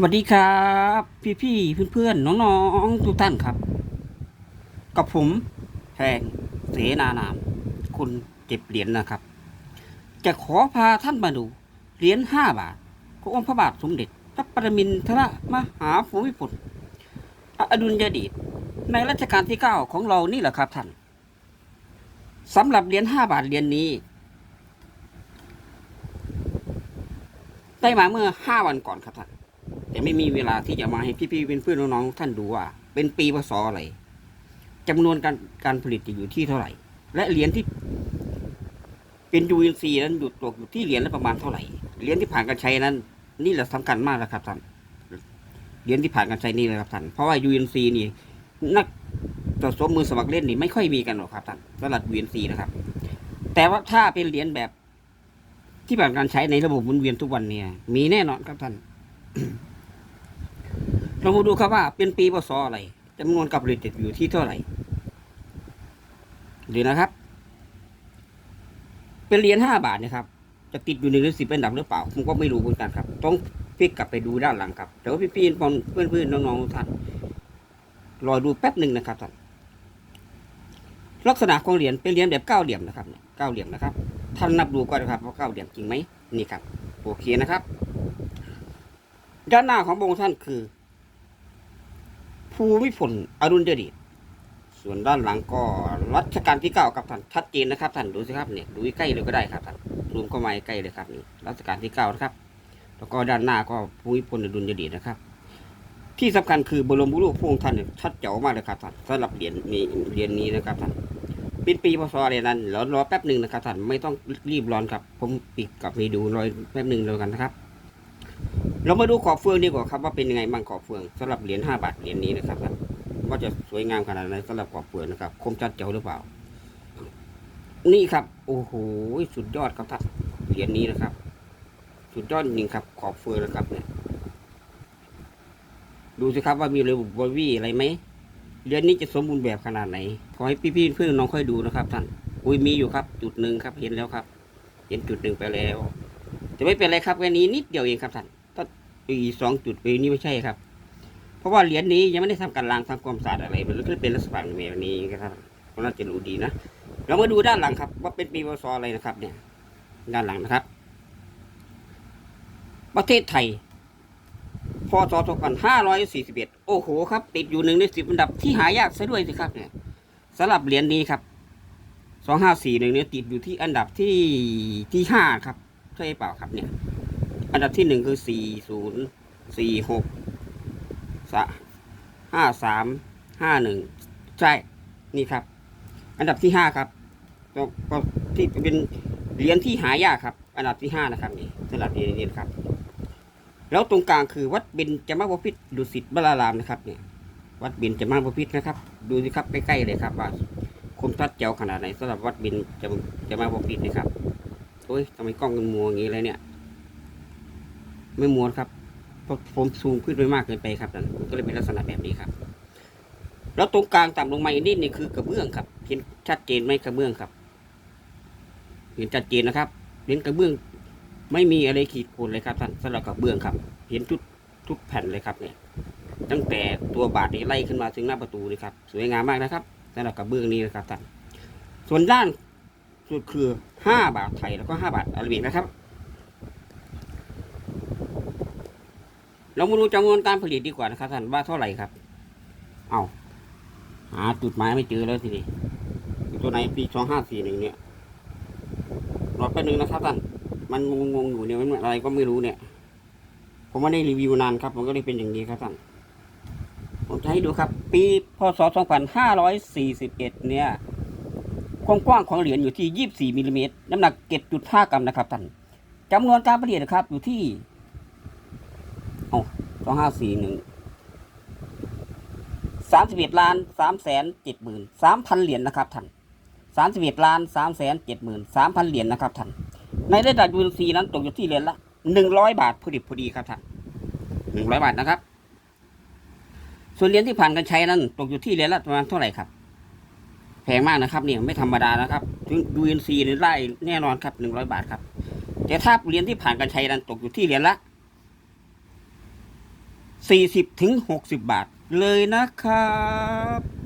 สวัสดีครับ พี่พี่ๆเพื่อนๆ น้องๆ ทุกท่านครับ กับผมแหงเสนานามคุณเก็บเหรียญนะครับ จะขอพาท่านมาดู เหรียญห้าบาทขององค์พระบาทสมเด็จ พระปรมินทรมหาภูมิพลอดุลยเดชในรัชกาลที่เก้าของเรานี่แหละครับท่านสำหรับเหรียญห้าบาทเหรียญนี้ ได้มาเมื่อห้าวันก่อนครับท่าน แต่ไม่มีเวลาที่จะมาให้พี่ๆเป็นเพื่อนน้องๆท่านดูว่า เป็นปีพศอะไรจำนวนการการผลิตจะอยู่ที่เท่าไหร่ และเหรียญที่ เป็นยูเอ็นซีนั้นอยู่ตกอยู่ที่เหรียญละประมาณเท่าไหร่เหรียญที่ผ่านการใช้นั้น นี่แหละสำคัญมากนะครับท่านเหรียญที่ผ่านการใช้นี่แหละครับท่านเพราะว่ายูเอ็นซีนี่นักสะสมมือสมัครเล่นนี่ไม่ค่อยมีกันหรอกครับท่านสำหรับยูเอ็นซีนะครับ แต่ว่าถ้าเป็นเหรียญแบบที่ผ่านการใช้ในระบบหมุนเวียนทุกวันเนี่ย มีแน่นอนครับท่าน เรามาดูครับว่าเป็นปีพศอะไรจำนวนกับผลิตอยู่ที่เท่าไหร่ดีนะครับ เป็นเหรียญห้าบาทนะครับ จะติดอยู่ในหรือสิบเป็นดับหรือเปล่าผมก็ไม่รู้เหมือนกันครับ ต้องพลิกกลับไปดูด้านหลังครับแต่ว่าพี่ๆเพื่อนเพื่อนๆน้องๆทุกท่านรอดูแป๊บหนึ่งนะครับท่านลักษณะของเหรียญเป็นเหรียญแบบเก้าเหลี่ยมนะครับเนี่ยเก้าเหลี่ยมนะครับท่านนับดูก่อนนะครับว่าเก้าเหลี่ยมจริงไหมนี่ครับโอเคนะครับ ด้านหน้าของพระองค์ท่านคือ ภูมิพลอรุณเดชส่วนด้านหลังก็รัชกาลที่เก้าครับท่านชัดเจนนะครับท่านดูสิครับเนี่ยดูใกล้เลยก็ได้ครับท่านซูมเข้ามาใกล้เลยครับนี่รัชกาลที่เก้านะครับ แล้วก็ด้านหน้าก็ภูมิพลอดุลยเดชนะครับ ที่สำคัญคือบรมบุรูปพระองค์ท่านเนี่ยชัดเจ๋วมากเลยครับท่านสำหรับเหรียญนี้เหรียญนี้นะครับท่านเป็นปีพศอะไรนั้นรอรอแป๊บหนึ่งนะครับท่านไม่ต้องรีบร้อนครับ ผมปิดกลับไปดูรอยแป๊บหนึ่งแล้วกันนะครับ เรามาดูขอบเฟืองดีกว่าครับว่าเป็นยังไงบ้างขอบเฟืองสำหรับเหรียญห้าบาทเหรียญนี้นะครับท่านว่าจะสวยงามขนาดไหนสำหรับขอบเฟืองนะครับ คมชัดเจ๋วหรือเปล่า นี่ครับ โอ้โหสุดยอดครับท่านเหรียญนี้นะครับ สุดยอดจริงครับ ขอบเฟืองนะครับเนี่ยดูสิครับว่ามีระบบบอวี่อะไรไหมเหรียญนี้จะสมบูรณ์แบบขนาดไหน ขอให้พี่ๆเพื่อนน้องค่อยดูนะครับท่าน อุ้ยมีอยู่ครับ จุดหนึ่งครับเห็นแล้วครับ เห็นจุดหนึ่งไปแล้ว จะไม่เป็นไรครับแค่นี้นิดเดียวเองครับท่าน อีสองจุดไปนี่ไม่ใช่ครับ เพราะว่าเหรียญนี้ยังไม่ได้ทำการล้างทำความสะอาดอะไรมันก็เป็นลักษณะแบบนี้ครับก็น่าจะรู้ดีนะเรามาดูด้านหลังครับ ว่าเป็นปีพศอะไรนะครับ เนี่ย ด้านหลังนะครับ ประเทศไทยพศ2541 โอ้โหครับ ติดอยู่หนึ่งในสิบอันดับที่หายากซะด้วยสิครับ เนี่ยสำหรับเหรียญนี้ครับ 2541เนี่ยติดอยู่ที่อันดับที่ที่ห้าครับ ใช่เปล่าครับเนี่ย อันดับที่หนึ่งคือสี่ศูนย์สี่หกสะห้าสามห้าหนึ่งใช่นี่ครับ อันดับที่ห้าครับก็ที่เป็นเหรียญที่หายากครับ อันดับที่ห้านะครับนี่สำหรับเหรียญนี้ครับ แล้วตรงกลางคือวัดเบญจมาบพิตรดุสิตบรารามนะครับเนี่ยวัดเบญจมาบพิตรนะครับ ดูสิครับใกล้ๆเลยครับว่าคมชัดเจ๋วขนาดไหนสำหรับวัดเบญจจมาบพิตรนะครับโอ้ยทำไมกล้องมันมัวอย่างนี้เลยเนี่ย ไม่มัวนครับเพราะผมซูมขึ้นไปมากเกินไปครับนั่นมันก็เลยเป็นลักษณะแบบนี้ครับ แล้วตรงกลางต่ำลงมาอีกนิดนี่คือกระเบื้องครับเห็นชัดเจนไหมกระเบื้องครับ เห็นชัดเจนนะครับเห็นกระเบื้อง ไม่มีอะไรขีดข่วนเลยครับท่านสำหรับกระเบื้องครับ เห็นทุกทุกแผ่นเลยครับเนี่ย ตั้งแต่ตัวบาทนี้ไล่ขึ้นมาถึงหน้าประตูเลยครับ สวยงามมากนะครับสำหรับกระเบื้องนี้นะครับท่านส่วนด้านสุดคือห้าบาทไทยแล้วก็ห้าบาทอาราบิกนะครับ เรามาดูจำนวนการผลิตดีกว่านะครับท่านว่าเท่าไหร่ครับ เอาหาจุดหมายไม่เจอแล้วทีนี้ตัวไหนปีสองห้าสี่หนึ่งเนี่ยรอแป๊บนึงนะครับท่านมันงงๆอยู่เนี่ยมันอะไรก็ไม่รู้เนี่ย ผมไม่ได้รีวิวนานครับ มันก็เลยเป็นอย่างนี้ครับท่านผมจะให้ดูครับ ปีพศ2541เอ็ดเนี่ยความกว้างของเหรียญอยู่ที่24มิลลิเมตรน้ำหนัก7.5กรัมนะครับท่านจำนวนการผลิตนะครับ อยู่ที่ เอา2541 31ล้าน3แสน7หมื่น3,000เหรียญนะครับท่าน31ล้าน3แสน7หมื่น3,000เหรียญนะครับท่านในระดับยูนซีนั้นตกอยู่ที่เหรียญละ100บาทพอดีพอดีครับท่าน100บาทนะครับ ส่วนเหรียญที่ผ่านการใช้นั้น ตกอยู่ที่เหรียญละประมาณเท่าไหร่ครับแพงมากนะครับเนี่ยไม่ธรรมดานะครับถึงยูนซีนี่ได้แน่นอนครับ100บาทครับแต่ถ้าเหรียญที่ผ่านการใช้นั้นตกอยู่ที่เหรียญละ 40ถึง60 บาทเลยนะครับ